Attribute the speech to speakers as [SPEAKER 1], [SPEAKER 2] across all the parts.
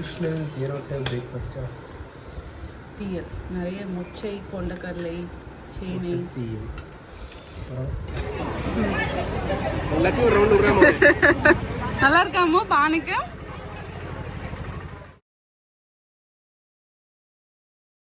[SPEAKER 1] Traditional ஏரோட்டல் பிரேக்ஃபாஸ்ட்டாக
[SPEAKER 2] theeyal. நிறைய மொச்சை கொண்டக்கடலை சேனை.
[SPEAKER 1] விடுறாங்க
[SPEAKER 2] நல்லா இருக்காமோ பானுக்கு?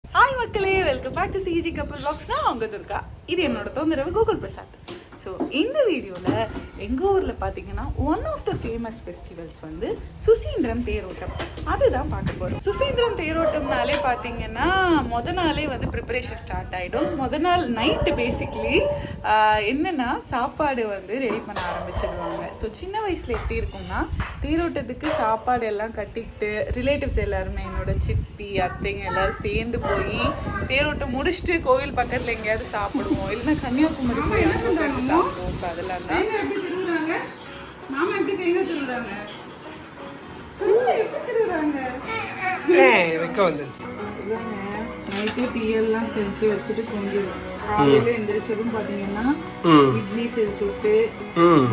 [SPEAKER 2] ஹாய் மக்களே வெல்கம் பேக் டு சிஜி கப்பல் பிளாக்ஸ் நான் உங்க துர்கா. இது என்னோட தொந்தரவு கூகுள் பிரசாத் ஸோ இந்த வீடியோவில் எங்கள் ஊரில் பார்த்தீங்கன்னா one of the famous festivals வந்து சுசீந்திரம் தேரோட்டம். அதுதான் பார்க்க போகிறோம் சுசீந்திரம் தேரோட்டம்னாலே பார்த்தீங்கன்னா மொத நாளே வந்து ப்ரிப்பரேஷன் ஸ்டார்ட் ஆகிடும் முத நாள் நைட்டு பேசிக்லி என்னென்னா சாப்பாடு வந்து ரெடி பண்ண ஆரம்பிச்சிடுவாங்க. ஸோ சின்ன வயசில் எப்படி இருக்கும்னா தேரோட்டத்துக்கு சாப்பாடு எல்லாம் கட்டிக்கிட்டு ரிலேட்டிவ்ஸ் எல்லாருமே என்னோட சித்தி அத்தைங்க எல்லாம் சேர்ந்து போய் தேரோட்டம் முடிச்சுட்டு கோவில் பக்கத்தில் எங்கேயாவது சாப்பிடுவோம். இல்லைன்னா கன்னியாகுமரி போய் So அதெல்லாம் தான். எப்படி திருவுறாங்க? மாமா எப்படி தேங்காய் திருவுறாங்க? சொல்லு எப்படி திருவுறாங்க?
[SPEAKER 1] வைக்க வந்துருச்சு.
[SPEAKER 2] நைட்டு டீயெல்லாம் செஞ்சு வச்சுட்டு தூங்கிடுவோம் காலையில எந்திரிச்சதும் பாத்தீங்கன்னா இட்லி செஞ்சு சுட்டு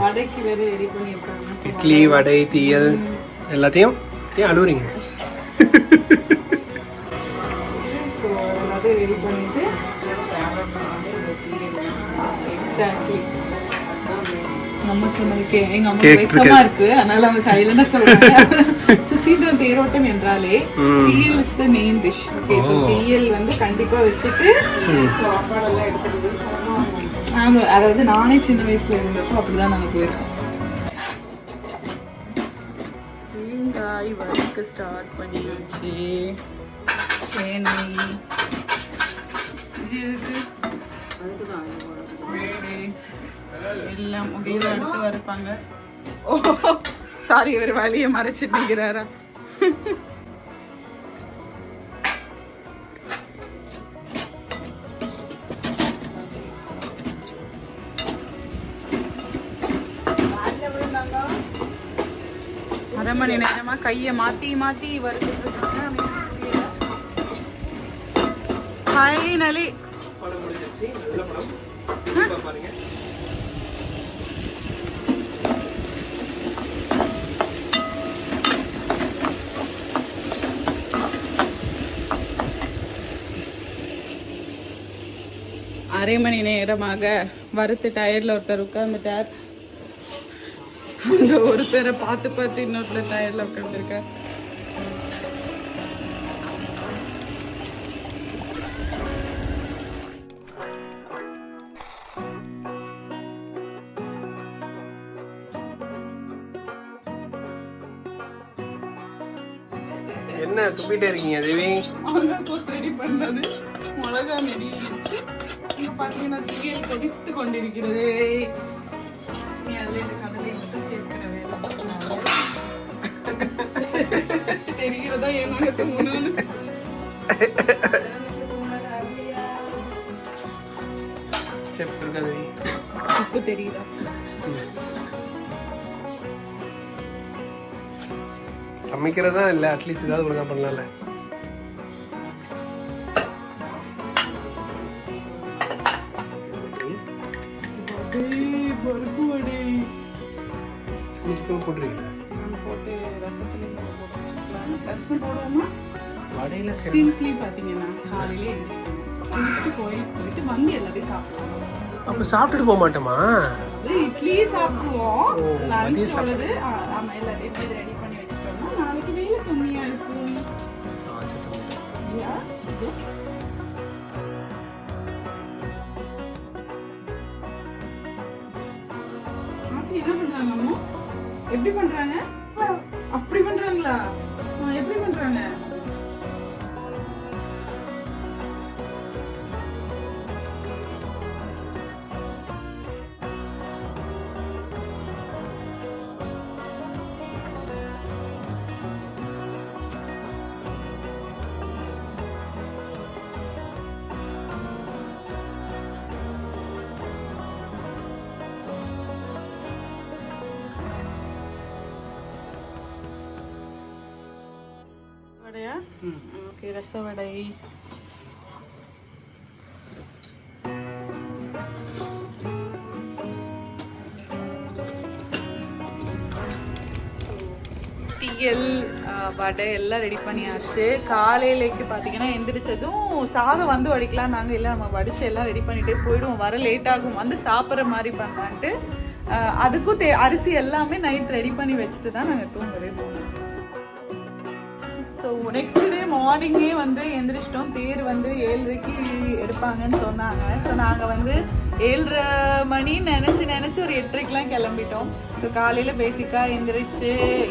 [SPEAKER 2] வடைக்கு வேற ரெடி பண்ணியிருக்காங்க. So,
[SPEAKER 1] இட்லி வடை தீயல் எல்லாத்தையும் ஏன் அழுவுறீங்க.
[SPEAKER 2] ஸோ எல்லாத்தையும் ரெடி பண்ணிட்டு எக்ஸாக்ட்லி நம்ம சொன்னதுக்கு எங்க அம்மா. வெக்கமா இருக்கு. அதனால அவங்க சைலண்டா சொல்றாங்க. ஸோ சீக்கிரம் தேரோட்டம் என்றாலே theeyal is the main dish okay so theeyal வந்து கண்டிப்பா வச்சுட்டு சாப்பாடெல்லாம் எடுத்துட்டு நாங்க அதாவது நானே சின்ன வயசுல இருந்தப்போ அப்படிதான் நாங்க போயிருக்கோம். தேங்காய் வறுக்க ஸ்டார்ட் பண்ணியாச்சு. சேனை. இது இருக்கு வேறு எல்லாம் முடியல எடுத்து வறுப்பாங்க ஓ சாரி இவர் வழியை மறைச்சிட்டு நிற்கிறாரா அரை மணி நேரமா கையை மாத்தி மாத்தி இருக்காங்க. ஃபைனலி
[SPEAKER 1] படம் முடிஞ்சிருச்சு. நல்ல படம். பாருங்க
[SPEAKER 2] அரை மணி நேரமாக வறுத்து டயர்ல ஒருத்தர் உட்கார்ந்துட்டார். அங்க ஒருத்தரை பார்த்து பார்த்து இன்னொருத்தர் டயர்ல உட்காந்துருக்கார்
[SPEAKER 1] என்ன துப்பிட்டே இருக்கீங்க தேவி?
[SPEAKER 2] மிளகா நெடி இங்க பாத்தீங்கன்னா தீயல் கொதித்து கொண்டிருக்கிறது நீ அதுல இந்த கடலை எடுத்து சேர்க்கிற வேலை? தெரிகிறதா என்னோட முன்னாள்
[SPEAKER 1] செஃப் இருக்கா தேவி
[SPEAKER 2] உப்பு தெரியுதா?
[SPEAKER 1] சமைக்கிறதா இல்லை அட்லீஸ்ட் ஏதாவது ஒழுங்கா பண்ணலாம்ல?
[SPEAKER 2] ரசத்துலையும் போட்டு வச்சுக்கலாம். ரசம் போடாம
[SPEAKER 1] வடையில சரி
[SPEAKER 2] சிம்பிளி பார்த்தீங்கன்னா காலையிலே எழுந்திரிக்கணும். குளிச்சுட்டு கோயிலுக்கு போயிட்டு வந்து எல்லாத்தையும் சாப்பிடுவோம்
[SPEAKER 1] அப்ப சாப்பிட்டுட்டு போக மாட்டோமா
[SPEAKER 2] இட்லி சாப்பிடுவோம்
[SPEAKER 1] ஓ, மதியம்
[SPEAKER 2] லஞ்ச் சொல்லுது ஆமா எல்லாத்தையும் இது ரெடி பண்ணி வச்சுட்டோம்னா நாளைக்கு வெயில கம்மியா இருக்கும்
[SPEAKER 1] ஆ, சரி, தம்பி.
[SPEAKER 2] Yeah, yes. ஆச்சி என்ன பண்றாங்க எப்படி பண்றாங்க love. ஓகே ரசவடை டீயல் வடை எல்லாம் ரெடி பண்ணியாச்சு. காலையிலேக்கு பார்த்தீங்கன்னா எந்திரிச்சதும் சாதம் வந்து வடிக்கலாம். நாங்கள் இல்லை நம்ம வடிச்சு எல்லாம் ரெடி பண்ணிட்டே போயிடுவோம். வர லேட் ஆகும். வந்து சாப்பிட்ற மாதிரி பண்ணலான்ட்டு uh, அதுக்கும் தே அரிசி எல்லாமே நைட் ரெடி பண்ணி வச்சுட்டு தான் நாங்கள் தூங்கவே நெக்ஸ்ட் டே மார்னிங்கே வந்து எந்திரிச்சிட்டோம். தேர் வந்து ஏழரைக்கு எடுப்பாங்கன்னு சொன்னாங்க. ஸோ நாங்கள் வந்து ஏழரை மணி நினச்சி நினச்சி ஒரு எட்டரைக்கெலாம் கிளம்பிட்டோம். ஸோ காலையில் பேசிக்காக எந்திரிச்சு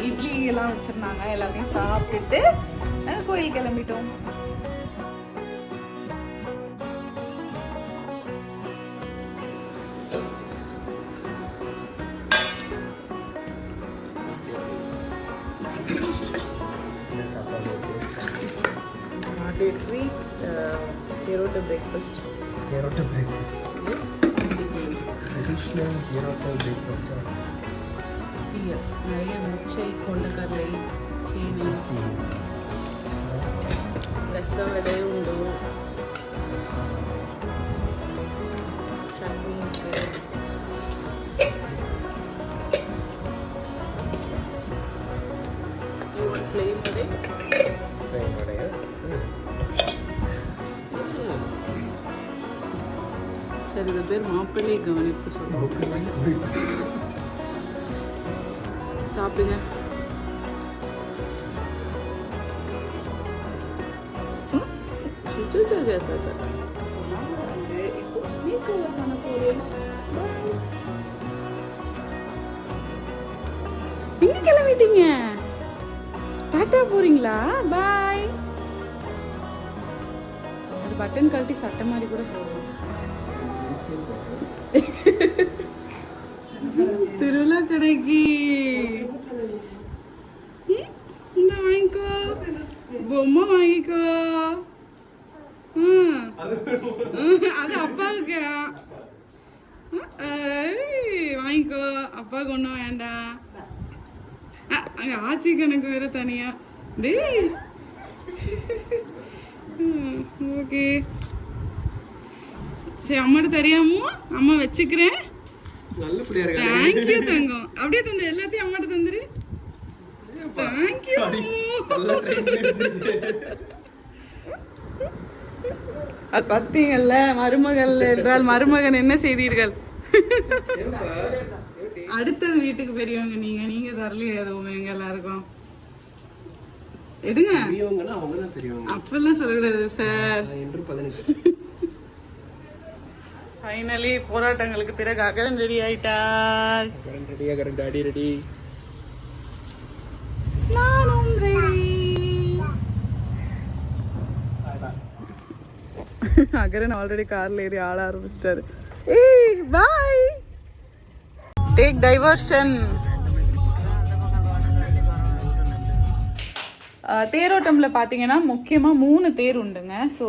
[SPEAKER 2] இட்லி எல்லாம் வச்சுருந்தாங்க. எல்லாத்தையும் சாப்பிட்டுட்டு கோயில் கிளம்பிட்டோம்.
[SPEAKER 1] ட்ரெடிஷ்னல் கேரோட்டா பிரேக்ஃபாஸ்ட்.
[SPEAKER 2] நிறைய முச்சை கொண்டக்கடலை சீனி ரசவடை உண்டு சட்னி இருக்கு சரி பேர் மாப்பிள்ளை கவனிப்பு சொல்லுவோம் சாப்பிடுங்க. எங்க கிளம்பிட்டீங்க? டாட்டா போறீங்களா? பாய். அது பட்டன் கழட்டி சட்டை மாதிரி கூட போடுவோம் திருவிழா கடைக்கு. இந்த வாங்கிக்கோ. பொம்மை வாங்கிக்கோ. அது அப்பாவுக்கு. வாங்கிக்கோ. அப்பாவுக்கு ஒன்றும் வேண்டாம் அங்க ஆச்சி கணக்கு வேற தனியா. டேய். ஓகே. சரி அம்மாட்ட தெரியாமோ அம்மா வச்சுக்கிறேன்.
[SPEAKER 1] நல்லபடியா இருக்கா
[SPEAKER 2] தேங்க்யூ தங்கம். அப்படியே தந்து எல்லாத்தையும் அம்மாட்ட தந்துரு. தேங்க்யூ அது பார்த்தீங்கல்ல மருமகள் என்றால் மருமகன் என்ன செய்தீர்கள்? அடுத்தது வீட்டுக்கு பெரியவங்க நீங்க நீங்க தரலையே எதுவும் எங்க எல்லாருக்கும். எடுங்க. அப்பெல்லாம் சொல்லக்கூடாது சார்.
[SPEAKER 1] என்று பதினெட்டு.
[SPEAKER 2] ஃபைனலி போராட்டங்களுக்கு பிறகு அகரன் ரெடி ஆயிட்டார்
[SPEAKER 1] கரண்ட் ரெடியா கரண்ட் அடி ரெடி
[SPEAKER 2] நானும் ரெடி அகரன் ஆல்ரெடி கார்ல ஏறி ஆட ஆரம்பிச்சிட்டாரு. ஏய் பாய் டேக் டைவர்ஷன் தேரோட்டமில் பார்த்தீங்கன்னா முக்கியமாக மூணு தேர் உண்டுங்க. ஸோ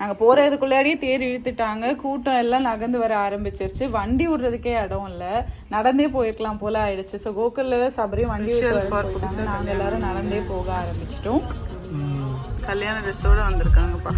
[SPEAKER 2] நாங்கள் போகிறதுக்குள்ளாடியே தேர் இழுத்துட்டாங்க. கூட்டம் எல்லாம் நகர்ந்து வர ஆரம்பிச்சிருச்சு. வண்டி விடுறதுக்கே இடம் இல்லை. நடந்தே போயிருக்கலாம் போல ஆயிடுச்சு. ஸோ கோகுலில் தான் சபரி வண்டி நாங்கள் எல்லாரும் நடந்தே போக ஆரம்பிச்சிட்டோம். கல்யாண ட்ரெஸ்ஸோட வந்திருக்காங்கப்பா.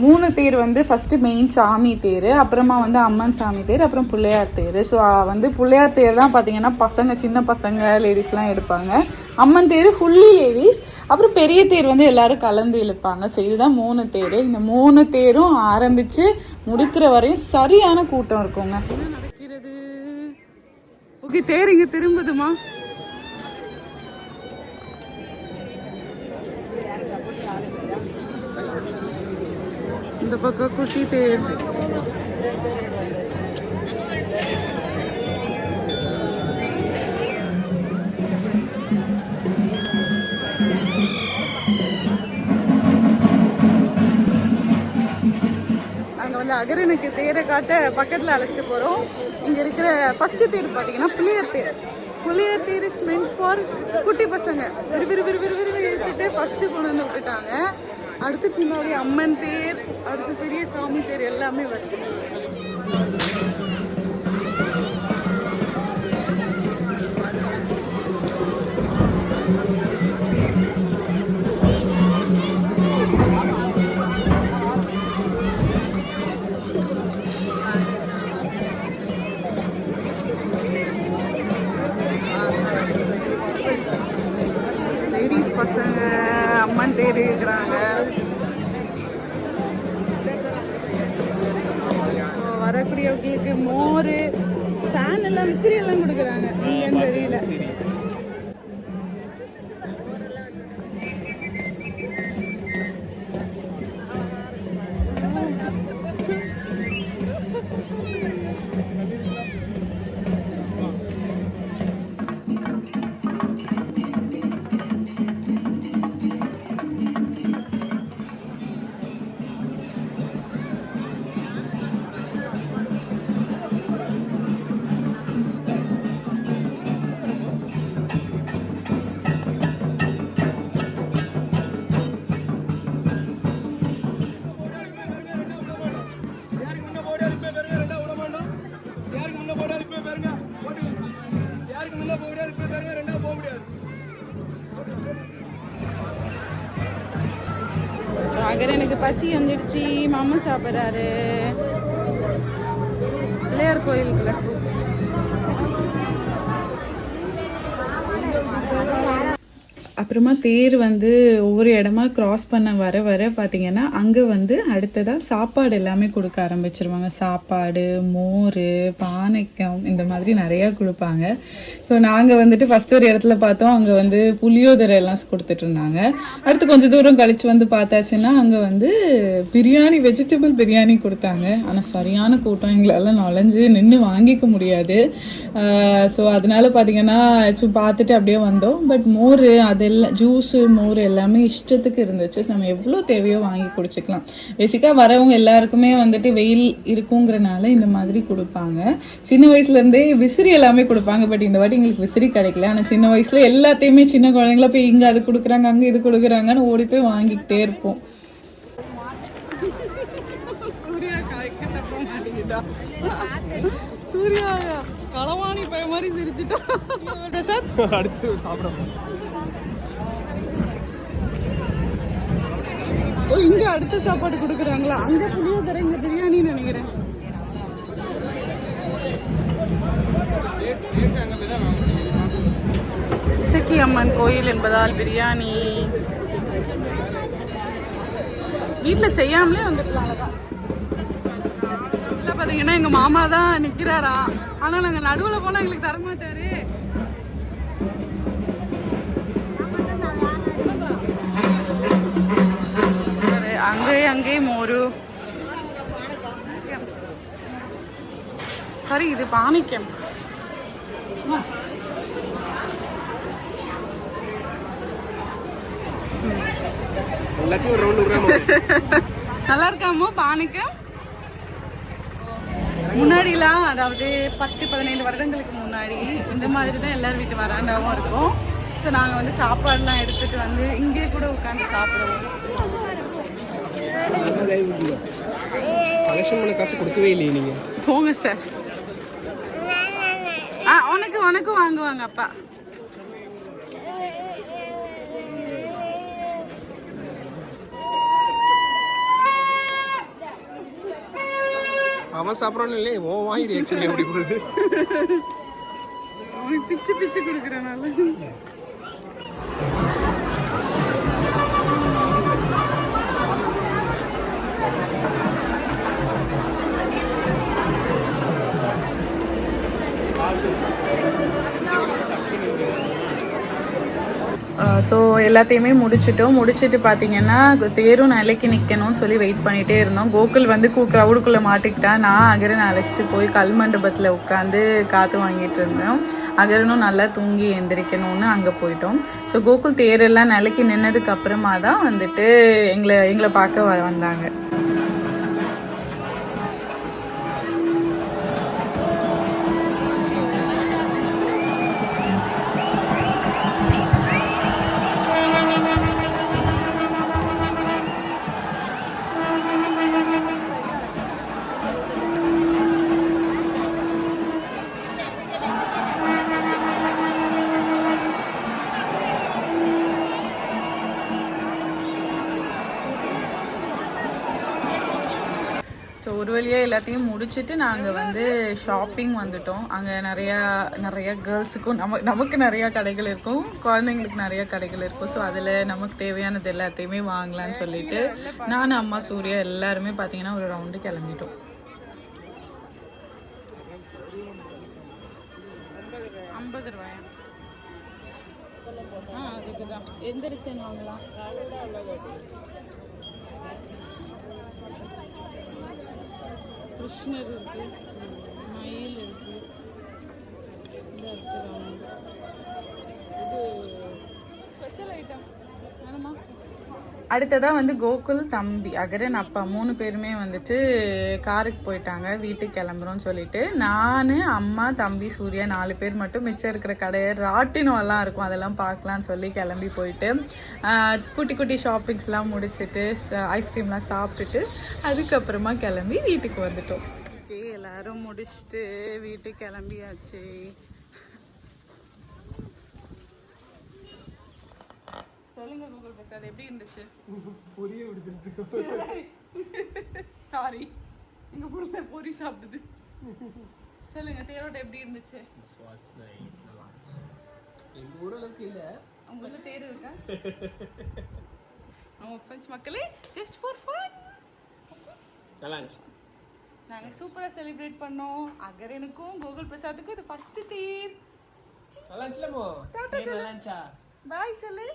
[SPEAKER 2] மூணு தேர் வந்து ஃபஸ்ட்டு மெயின் சாமி தேர் அப்புறமா வந்து அம்மன் சாமி தேர் அப்புறம் பிள்ளையார் தேர். ஸோ வந்து பிள்ளையார் தேர் தான் பார்த்தீங்கன்னா பசங்க சின்ன பசங்க லேடிஸ்லாம் எடுப்பாங்க. அம்மன் தேர் ஃபுல்லி லேடிஸ் அப்புறம் பெரிய தேர் வந்து எல்லோரும் கலந்து இழுப்பாங்க. ஸோ இதுதான் மூணு தேர். இந்த மூணு தேரும் ஆரம்பித்து முடிக்கிற வரையும் சரியான கூட்டம் இருக்குங்க. என்ன நடக்கிறது? ஓகே தேர் இங்கே திரும்புதுமா? இந்த பக்கம் குட்டி தேர். நாங்கள் வந்து அகரனுக்கு தேரை காட்ட பக்கத்தில் அழைச்சிட்டு போகிறோம் இங்கே இருக்கிற ஃபஸ்ட்டு தேர் பார்த்தீங்கன்னா புளியர் தேர். புளியர் தேர் இஸ் மென்ட் ஃபார் குட்டி பசங்க. விறுவிறு விறுவிறு விறுவிறு இழுத்துட்டு ஃபஸ்ட்டு கொண்டு வந்து விட்டுட்டாங்க. அடுத்து பின்னாடி அம்மன் தேர் அடுத்து பெரிய சாமி தேர் எல்லாமே வருது. லேடிஸ் பசங்க அம்மன் தேர் இருக்கிறாங்க. இருக்கக்கூடியவங்களுக்கு மோர் ஃபேன் எல்லாம் விசிறி எல்லாம் கொடுக்குறாங்க. தெரியல. பசி வந்துடுச்சு மாமா சாப்பிட்றாரு. அப்புறமா தேர் வந்து ஒவ்வொரு இடமா கிராஸ் பண்ண வர வர பார்த்தீங்கன்னா அங்கே வந்து அடுத்ததாக சாப்பாடு எல்லாமே கொடுக்க ஆரம்பிச்சிருவாங்க. சாப்பாடு மோர் பானைக்கம் இந்த மாதிரி நிறையா கொடுப்பாங்க. ஸோ நாங்கள் வந்துட்டு ஃபஸ்ட் ஒரு இடத்துல பார்த்தோம். அங்கே வந்து புளியோதரை எல்லாம் கொடுத்துட்டு இருந்தாங்க. அடுத்து கொஞ்சம் தூரம் கழித்து வந்து பார்த்தாச்சுன்னா அங்கே வந்து பிரியாணி வெஜிடபிள் பிரியாணி கொடுத்தாங்க. ஆனால் சரியான கூட்டம். எங்களால் நுழைஞ்சு நின்று வாங்கிக்க முடியாது. ஸோ அதனால பார்த்தீங்கன்னா பார்த்துட்டு அப்படியே வந்தோம். பட் மோர் அது அதெல்லாம் ஜூஸு மோர் எல்லாமே இஷ்டத்துக்கு இருந்துச்சு நம்ம எவ்வளோ தேவையோ வாங்கி குடிச்சிக்கலாம் பேசிக்காக வரவங்க எல்லாருக்குமே வந்துட்டு வெயில் இருக்குங்கிறனால இந்த மாதிரி கொடுப்பாங்க சின்ன வயசுலேருந்தே விசிறி எல்லாமே கொடுப்பாங்க பட் இந்த வாட்டி எங்களுக்கு விசிறி கிடைக்கல ஆனால் சின்ன வயசில் எல்லாத்தையுமே சின்ன குழந்தைங்கள போய் இங்கே அது கொடுக்குறாங்க அங்கே இது கொடுக்குறாங்கன்னு ஓடி போய் வாங்கிக்கிட்டே இருப்போம் சூர்யா களவாணி பய மாதிரி சிரிச்சிட்டா சார்
[SPEAKER 1] அடுத்து சாப்பிட
[SPEAKER 2] ஓ இங்க அடுத்த சாப்பாடு கொடுக்குறாங்களா? அங்க புளியோதரை இங்க பிரியாணின்னு நினைக்கிறேன். இசக்கி அம்மன் கோயில் என்பதால் பிரியாணி. வீட்டில் செய்யாமலே வந்துருக்கலாம் இல்லை பார்த்தீங்கன்னா எங்கள் மாமா தான் நிற்கிறாரா ஆனால் நாங்கள் நடுவில் போனால் எங்களுக்கு தர அங்கேயும் அங்கேயும் மோரு சரி இது
[SPEAKER 1] விடுறாங்க
[SPEAKER 2] நல்லா இருக்காமோ பானிக்கம் முன்னாடிலாம் அதாவது பத்து பதினைந்து வருடங்களுக்கு முன்னாடி இந்த மாதிரி தான் எல்லார் வீட்டு வராண்டாவும் இருக்கும். ஸோ நாங்கள் வந்து சாப்பாடுலாம் எடுத்துட்டு வந்து இங்கே கூட உட்காந்து சாப்பிடுவோம்.
[SPEAKER 1] கலெக்ஷன் பண்ண காசு கொடுக்கவே இல்லையே நீங்கள்
[SPEAKER 2] போங்க சார். ஆ உனக்கு உனக்கும் வாங்குவாங்க அப்பா.
[SPEAKER 1] அவன் சாப்பிட்றான்னு இல்லையே ஓ வாங்கி ரியாக்ஷன் எப்படி போகுது?
[SPEAKER 2] அவனுக்கு பிச்சு பிச்சு கொடுக்குறனால ஸோ எல்லாத்தையுமே முடிச்சிட்டோம். முடிச்சுட்டு பார்த்தீங்கன்னா தேரும் நிலைக்கு நிற்கணும்னு சொல்லி வெயிட் பண்ணிகிட்டே இருந்தோம். கோகுல் வந்து கூ க்ரௌடுக்குள்ளே மாட்டிக்கிட்டா நான் அகரன் அழைச்சிட்டு போய் கல் மண்டபத்தில் உட்காந்து காற்று வாங்கிட்டு இருந்தோம். அகரனும் நல்லா தூங்கி எந்திரிக்கணும்னு அங்கே போயிட்டோம். ஸோ கோகுல் தேரெல்லாம் நிலைக்கு நின்னதுக்கு அப்புறமா தான் வந்துட்டு எங்களை எங்களை பார்க்க வந்தாங்க. எல்லாத்தையும் முடிச்சுட்டு நாங்கள் வந்து ஷாப்பிங் வந்துட்டோம். அங்கே நிறையா நிறையா கேர்ள்ஸுக்கும் நம்ம நமக்கு நிறையா கடைகள் இருக்கும். குழந்தைங்களுக்கு நிறையா கடைகள் இருக்கும். ஸோ அதில் நமக்கு தேவையானது எல்லாத்தையுமே வாங்கலாம்னு சொல்லிட்டு நான் அம்மா சூர்யா எல்லாருமே பார்த்தீங்கன்னா ஒரு ரவுண்டு கிளம்பிட்டோம். ஐம்பது ரூபாயா? ஆ அதுக்கு தான் எந்த டிசைன் வாங்கலாம்? கிருஷ்ணர் இருக்கு மயில் இருக்கு. இந்த இது ஸ்பெஷல் ஐட்டம் வேணுமா அடுத்ததாக வந்து கோகுல் தம்பி அகரன் அப்பா மூணு பேருமே வந்துட்டு காருக்கு போயிட்டாங்க வீட்டுக்கு கிளம்புறோம்னு சொல்லிட்டு. நான் அம்மா தம்பி சூர்யா நாலு பேர் மட்டும் மிச்சம் இருக்கிற கடையை ராட்டினம் எல்லாம் இருக்கும் அதெல்லாம் பார்க்கலான்னு சொல்லி கிளம்பி போயிட்டு குட்டி குட்டி ஷாப்பிங்ஸ்லாம் முடிச்சுட்டு ஐஸ்கிரீம்லாம் சாப்பிட்டுட்டு அதுக்கப்புறமா கிளம்பி வீட்டுக்கு வந்துட்டோம். எல்லாரும் முடிச்சுட்டு வீட்டுக்கு கிளம்பியாச்சு. சொல்லுங்க கூகுள் பிரசாத் எப்படி இருந்துச்சு?
[SPEAKER 1] பொரிய விடுத்துருக்கு
[SPEAKER 2] சாரி எங்க புள்ள பொரி சாப்பிடுது. சொல்லுங்க தேரோட்டம் எப்படி இருந்துச்சு?
[SPEAKER 1] எங்கள் ஊரளவுக்கு இல்லை.
[SPEAKER 2] உங்க ஊர்ல தேர் இருக்கா? நம்ம ஃப்ரெண்ட்ஸ் மக்களே ஜஸ்ட் ஃபார் ஃபன்
[SPEAKER 1] நல்லா இருந்துச்சு
[SPEAKER 2] நாங்க சூப்பரா செலிப்ரேட் பண்ணோம். அகரனுக்கும் கோகுல் பிரசாத்துக்கும் இது ஃபர்ஸ்ட் தேர்
[SPEAKER 1] நல்லா இருந்துச்சுலமோ
[SPEAKER 2] டாடா சொல்லு. பாய் சொல்லு.